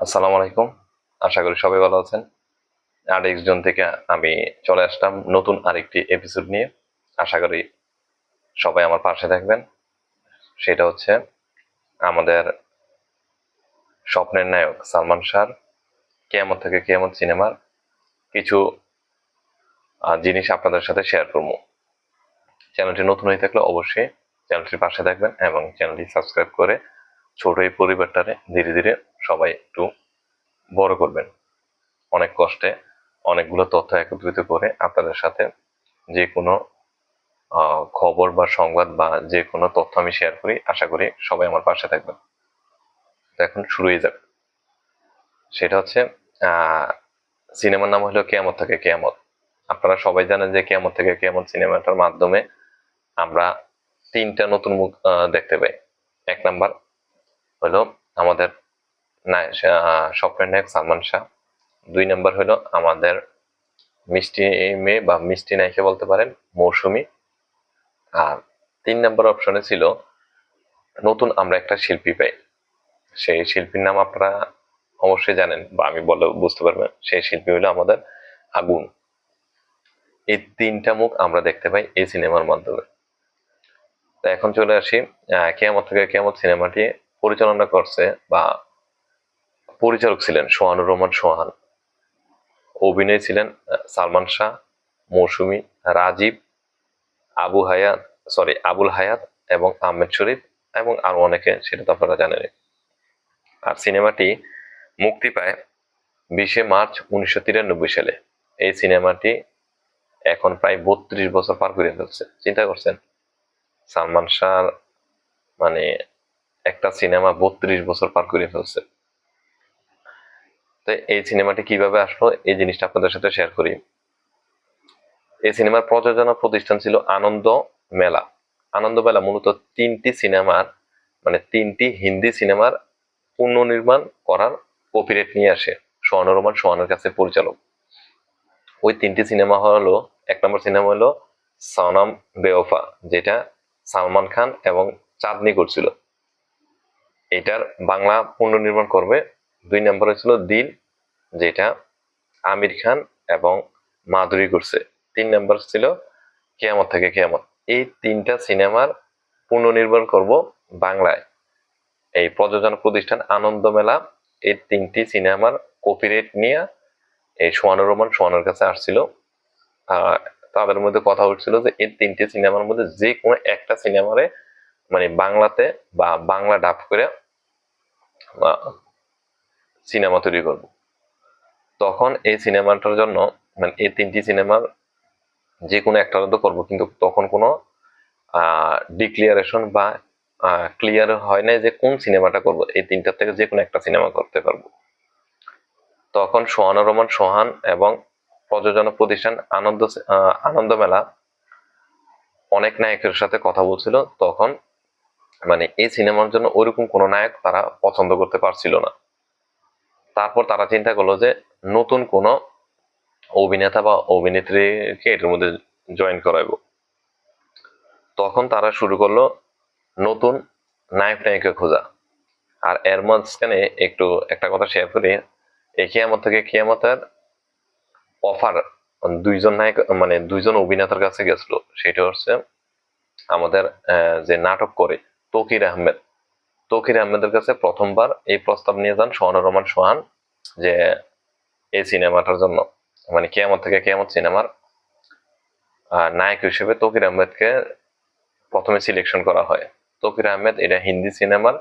আসসালামু আলাইকুম। আশা করি সবাই ভালো আছেন। আরেক জন থেকে আমি চলে আসলাম নতুন আরেকটি এপিসোড নিয়ে। আশা করি সবাই আমার পাশে থাকবেন। সেটা হচ্ছে আমাদের স্বপ্নের নায়ক সালমান শাহর কেয়ামত থেকে কেয়ামত সিনেমার কিছু জিনিস আপনাদের সাথে শেয়ার করব। চ্যানেলটি নতুন হয়ে থাকলে অবশ্যই চ্যানেলটির পাশে থাকবেন এবং চ্যানেলটি সাবস্ক্রাইব করে ছোট এই পরিবারটারে ধীরে ধীরে সবাই একটু বড় করবেন। অনেক কষ্টে অনেকগুলো তথ্য একত্রিত করে আপনাদের সাথে যে কোনো খবর বা সংবাদ বা যে কোনো তথ্য আমি শেয়ার করি, আশা করি সবাই আমার পাশে থাকবেন। তো এখন শুরু হয়ে যাবে সেটা হচ্ছে সিনেমার নাম হলো কেয়ামত থেকে কেয়ামত। আপনারা সবাই জানেন যে কেয়ামত থেকে কেয়ামত সিনেমাটার মাধ্যমে আমরা তিনটা নতুন মুখ দেখতে পাই। এক নাম্বার হলো আমাদের আহ, স্বপ্নের নায়ক সালমান শাহ। দুই নাম্বার হলো আমাদের মিষ্টি মেয়ে বা মিষ্টি নায়িকা বলতে পারেন মৌসুমী। আর তিন নাম্বার অপশনে ছিল নতুন আমরা একটা শিল্পী পাই। সেই শিল্পীর নাম আপনারা অবশ্যই জানেন বা আমি বলে বুঝতে পারবেন সেই শিল্পী হলো আমাদের আগুন। এই তিনটা মুখ আমরা দেখতে পাই এই সিনেমার মাধ্যমে। তো এখন চলে আসি কেয়ামত থেকে কেয়ামত সিনেমাটি পরিচালনা করছে বা পরিচালক ছিলেন সোহানুর রহমান সোহান। অভিনয় ছিলেন সালমান শাহ, মৌসুমী, রাজীব, আবু হায়াত সরি আবুল হায়াত এবং আহমেদ শরীফ এবং আরও অনেকে, সেটা তো আপনারা জানেন আর সিনেমাটি মুক্তি পায় বিশে মার্চ উনিশশো তিরানব্বই সালে। এই সিনেমাটি এখন প্রায় বত্রিশ বছর পার করে ফেলছে। চিন্তা করছেন? সালমান শাহ মানে একটা সিনেমা বত্রিশ বছর পার করে ফেলছে। তো এই সিনেমাটি কীভাবে আসলো, এই জিনিসটা আপনাদের সাথে শেয়ার করি। এই সিনেমার প্রযোজনা প্রতিষ্ঠান ছিল আনন্দ মেলা। আনন্দ মেলা মূলত তিনটি সিনেমার মানে তিনটি হিন্দি সিনেমার পুনর্নির্মাণ করার কপিরেট নিয়ে আসে সোহানুর রহমান সোহানের কাছে পরিচালক। ওই তিনটি সিনেমা হলো, এক নম্বর সিনেমা হলো সনাম বেওফা, যেটা সালমান খান এবং চাঁদনি করছিল। এটার বাংলা পুনর্নির্মাণ করবে। দুই নম্বর হয়েছিল দিল যেটা আমির খান এবং মাধুরী করছে। তিন নম্বর ছিল কেয়ামত থেকে কেয়ামত। এই তিনটা সিনেমার পুনর্নির্মাণ করব বাংলায়। এই প্রযোজনা প্রতিষ্ঠান আনন্দ মেলা এই তিনটি সিনেমার কপিরাইট নিয়ে এই সোহানুর রহমান সোহানের কাছে আসছিল। তাদের মধ্যে কথা হচ্ছিল যে এই তিনটি সিনেমার মধ্যে যে কোনো একটা সিনেমারে মানে বাংলাতে বা বাংলা ডাব করে সিনেমা তৈরি করব। তখন এই সিনেমাটার জন্য মানে এই তিনটি সিনেমার যে কোনো একটা তো করব কিন্তু তখন কোনো ডিক্লিয়ারেশন বা ক্লিয়ার হয় না যে কোন সিনেমাটা করব এই তিনটার থেকে যে কোনো একটা সিনেমা করতে পারব। তখন সোহানুর রহমান সোহান এবং প্রযোজনা প্রতিষ্ঠান আনন্দ আহ, আনন্দ মেলা অনেক নায়কের সাথে কথা বলছিল তখন মানে এই সিনেমার জন্য ওইরকম কোনো নায়ক তারা পছন্দ করতে পারছিল না। তারপর তারা চিন্তা করল যে নতুন কোনো অভিনেতা বা অভিনেত্রীকে এটার মধ্যে জয়েন করাইবো। তখন তারা শুরু করল নতুন নায়ক নায়িকা খোঁজা। আর এর মাঝখানে একটু একটা কথা শেয়ার করি, এই কিয়ামত থেকে কিয়ামতের অফার দুইজন নায়ক মানে দুইজন অভিনেতার কাছে গেছিল, সেটা হচ্ছে আমাদের যে নাটক করে তকির আহমেদ। তকির আহমেদের কাছে প্রথমবার এই প্রস্তাব নিয়ে যান সোহান রহমান সোহান, যে এই সিনেমাটার জন্য। মানে কেয়ামত থেকে কেয়ামত সিনেমার নায়ক হিসেবে তকির আহমেদকে প্রথমে সিলেকশন করা হয়। তকির আহমেদ, এটা হিন্দি সিনেমার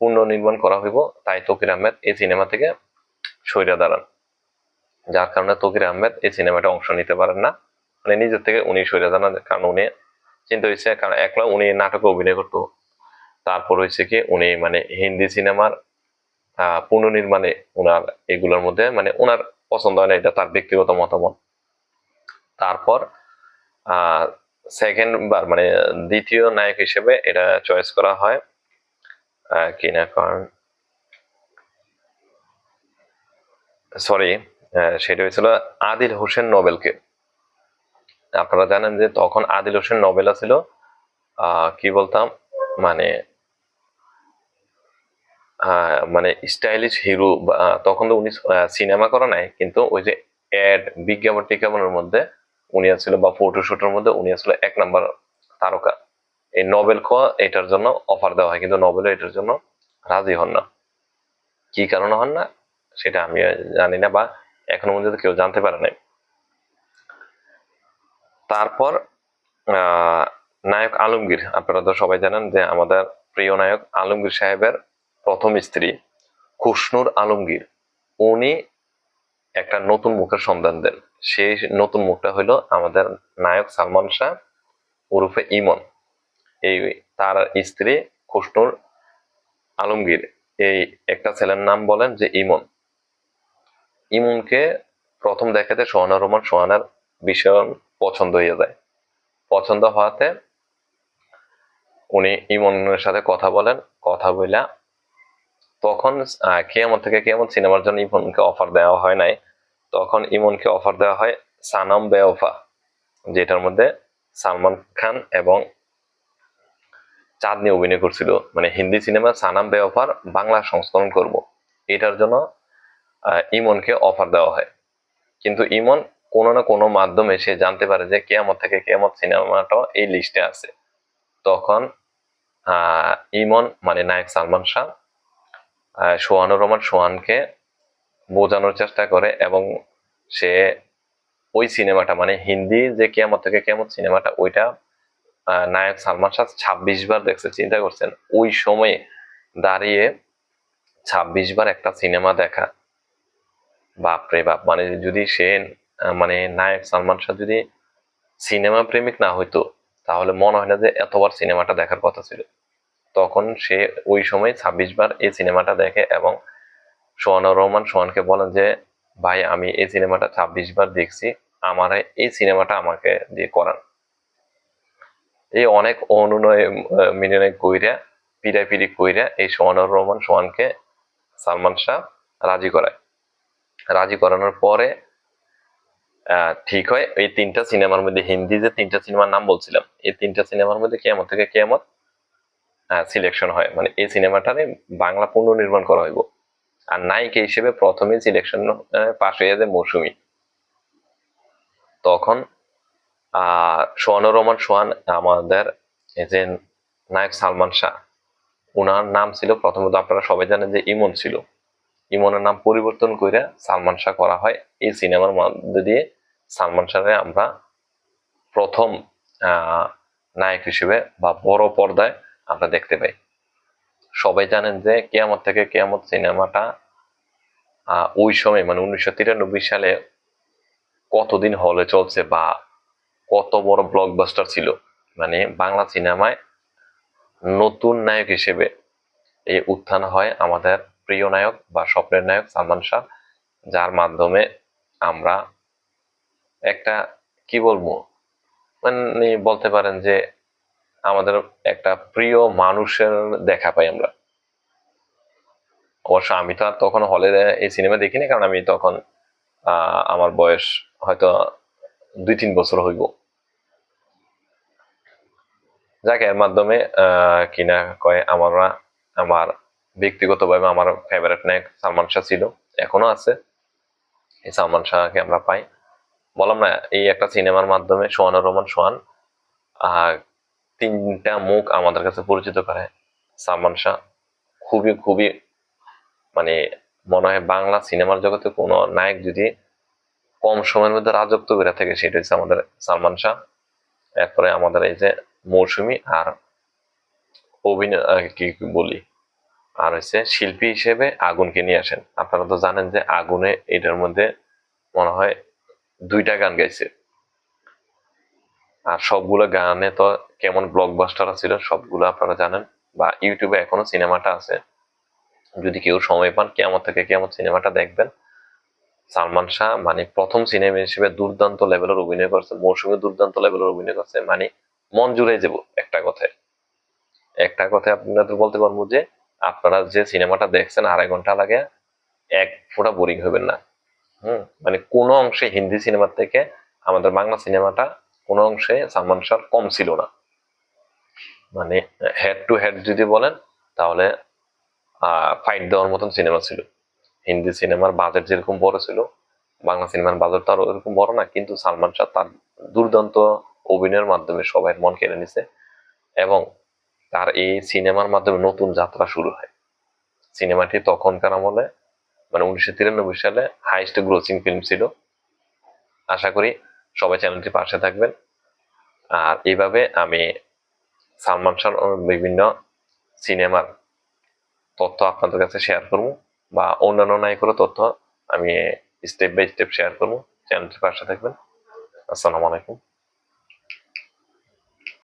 পুনর্নির্মাণ করা হইব, তাই তকির আহমেদ এই সিনেমা থেকে সইরা দাঁড়ান। যার কারণে তকির আহমেদ এই সিনেমাটা অংশ নিতে পারেন না। মানে নিজের থেকে উনি সইরা দাঁড়ান, কারণ উনি চিন্তা হয়েছে কারণ একলা উনি নাটকে অভিনয় করতো। তারপর হয়েছে কি, উনি মানে হিন্দি সিনেমার পুনর্নির্মাণে উনার এগুলোর মধ্যে মানে উনার পছন্দ হয় না এটা তার ব্যক্তিগত মতামত। তারপর সেকেন্ড বার মানে দ্বিতীয় নায়ক হিসেবে এটা চয়েস করা হয়। আহ, কি না কারণ সরি সেটা হয়েছিল আদিল হোসেন নোবেলকে। আপনারা জানেন যে তখন আদিল হোসেন নোবেল ছিল কি বলতাম? মানে মানে স্টাইলিশ হিরো তখন তো উনি সিনেমা করা নাই, কিন্তু ওই যে অ্যাড বিজ্ঞাপন টিজ্ঞাপনের মধ্যে উনি আসছিল বা ফটোশুটের মধ্যে উনি আসলে এক নাম্বার তারকা। এই নোবেল খ এটার জন্য অফার দেওয়া হয়, কিন্তু নোবেল এটার জন্য রাজি হন না। কি কারণে হন না, সেটা আমি জানি না, বা এখনও পর্যন্ত কেউ জানতে পারে নাই। তারপর নায়ক আলমগীর, আপনারা তো সবাই জানেন যে আমাদের প্রিয় নায়ক আলমগীর সাহেবের প্রথম স্ত্রী খুশনুর আলমগীর। উনি একটা নতুন মুখের সন্ধান দেন। সেই নতুন মুখটা হলো আমাদের নায়ক সালমান শাহ ওরফে ইমন। এই তার স্ত্রী খুশনুর আলমগীর। এই একটা ছেলের নাম বলেন যে ইমন। ইমনকে প্রথম দেখাতে সোহানা রহমান সোহানার ভীষণ পছন্দ হয়ে যায়। পছন্দ হওয়াতে উনি ইমনের সাথে কথা বলেন, কথা বইলা তখন কিয়ামত থেকে কিয়ামত সিনেমার জন্য ইমনকে অফার দেওয়া হয় নাই। তখন ইমনকে অফার দেওয়া হয় সানাম বেওফা, যেটার মধ্যে সালমান খান এবং চাঁদনি অভিনয় করছিল। মানে হিন্দি সিনেমা সানাম বেওফার বাংলা সংস্করণ করব। এটার জন্য ইমনকে অফার দেওয়া হয়। কিন্তু ইমন কোনো না কোনো মাধ্যমে সে জানতে পারে যে কেয়ামত থেকে কেয়ামত সিনেমাটা এই লিস্টে আছে। তখন ইমন মানে নায়ক সালমান শাহ সোহানুর রহমান সোহানকে বোঝানোর চেষ্টা করে এবং সে ওই সিনেমাটা মানে হিন্দি যে কেয়ামত থেকে কেয়ামত সিনেমাটা, ওইটা নায়ক সালমান শাহ ছাব্বিশ বার দেখছে, চিন্তা করছেন, ওই সময়ে দাঁড়িয়ে ছাব্বিশ বার একটা সিনেমা দেখা। বাপরে বাপ মানে যদি সে মানে নায়ক সালমান শাহ যদি সিনেমা প্রেমিক না হইতো, তাহলে মনে হয় না যে এতবার সিনেমাটা দেখার কথা ছিল। তখন সে ওই সময় ছাব্বিশ বার এই সিনেমাটা দেখে এবং সোহানুর রহমান সোহানকে বলেন যে, ভাই, আমি এই সিনেমাটা ছাব্বিশ বার দেখছি, আমার এই সিনেমাটা আমাকে দিয়ে করান। এই অনেক অনুনয় মিলনে কইরা পিড়ি কইরা এই সোহানুর রহমান সোহানকে সালমান শাহ রাজি করায়। রাজি করানোর পরে ঠিক হয়, এই তিনটা সিনেমার মধ্যে হিন্দি যে তিনটা সিনেমার নাম বলছিলাম, এই তিনটা সিনেমার মধ্যে কেমন থেকে কেমন সিলেকশন হয়। মানে এই সিনেমাটারে বাংলা পুনর্নির্মাণ করা হইব। আর নায়িকা হিসেবে প্রথমে সিলেকশন পাশ হয়ে যায় মৌসুমী। তখন সোহানুর রহমান সোহান আমাদের যে নায়ক সালমান শাহ। ওনার নাম ছিল প্রথমত আপনারা সবাই জানেন যে ইমন ছিল। ইমনের নাম পরিবর্তন করে সালমান শাহ করা হয়। এই সিনেমার মধ্যে দিয়ে সালমান শাহরে আমরা প্রথম নায়ক হিসেবে বা বড় পর্দায় আমরা দেখতে পাই। সবাই জানেন যে কেয়ামত থেকে কেয়ামত সিনেমাটা ওই সময় মানে উনিশশো তিরানব্বই সালে কতদিন হলে চলছে বা কত বড় ব্লকবাস্টার ছিল? মানে বাংলা সিনেমায় নতুন নায়ক হিসেবে এই উত্থান হয় আমাদের প্রিয় নায়ক বা স্বপ্নের নায়ক সালমান শাহ, যার মাধ্যমে আমরা একটা, কি বলব? মানে বলতে পারেন যে আমাদের একটা প্রিয় মানুষের দেখা পাই আমরা। অবশ্য আমি তো আর তখন হলে এই সিনেমা দেখিনি, কারণ আমি তখন আমার বয়স হয়তো দুই তিন বছর হইব। যাকে, এর মাধ্যমে কিনা কয়, আমরা, আমার ব্যক্তিগতভাবে আমার ফেভারিট নায়ক সালমান শাহ ছিল, এখনও আছে। এই সালমান শাহকে আমরা পাই। বললাম না, এই একটা সিনেমার মাধ্যমে সোহানুর রহমান সোহান তিনটা মুখ আমাদের কাছে পরিচিত করে। সালমান শাহ খুবই খুবই মানে মনে হয় বাংলা সিনেমার জগতে কোনো নায়ক যদি কম সময়ের মধ্যে রাজত্ব করে থাকে, সেটা হচ্ছে আমাদের সালমান শাহ। এরপরে আমাদের এই যে মৌসুমী আর অভিনয় কি বলি? আর হচ্ছে শিল্পী হিসেবে আগুনকে নিয়ে আসেন। আপনারা তো জানেন যে আগুনে এটার মধ্যে মনে হয় দুইটা গান গাইছে। আর সবগুলো গানে তো কেমন ব্লকবাস্টার ছিল, সবগুলো আপনারা জানেন। বা ইউটিউবে এখনও সিনেমাটা আছে। যদি কেউ সময় পান কেমন থেকে কেমন সিনেমাটা দেখবেন। সালমান শাহ মানে প্রথম সিনেমা হিসেবে দুর্দান্ত লেভেলের অভিনয় করছে, মৌসুমে দুর্দান্ত লেভেলের অভিনয় করছে মানে মন জুড়ে যাব একটা কথায়। একটা কথায় আপনাদের বলতে পারব যে, আপনারা যে সিনেমাটা দেখছেন আড়াই ঘণ্টা লাগে, এক ফোঁটা বোরিং হবেন না। হুম মানে কোনো অংশে হিন্দি সিনেমার থেকে আমাদের বাংলা সিনেমাটা কোনো অংশে সালমান শাহ কম ছিল না। মানে হেড টু হেড যদি বলেন, তাহলে ফাইট দেওয়ার মতন সিনেমা ছিল। হিন্দি সিনেমার বাজেট যেরকম বড় ছিল, বাংলা সিনেমার বাজেট তো আরও এরকম বড় না, কিন্তু সালমান শাহ তার দুর্দান্ত অভিনয়ের মাধ্যমে সবাই মন কেড়ে নিছে এবং তার এই সিনেমার মাধ্যমে নতুন যাত্রা শুরু হয়। সিনেমাটি তখনকার আমলে মানে উনিশশো তিরানব্বই সালে হাইস্ট গ্রোসিং ফিল্ম ছিল। আশা করি সবাই চ্যানেলটি পাশে থাকবেন। আর এইভাবে আমি সালমান শাহ বিভিন্ন সিনেমার তথ্য আপনাদের কাছে শেয়ার করব বা অন্যান্য নায়কেরও তথ্য আমি স্টেপ বাই স্টেপ শেয়ার করব। চ্যানেলটির পাশে থাকবেন। আসসালামু আলাইকুম।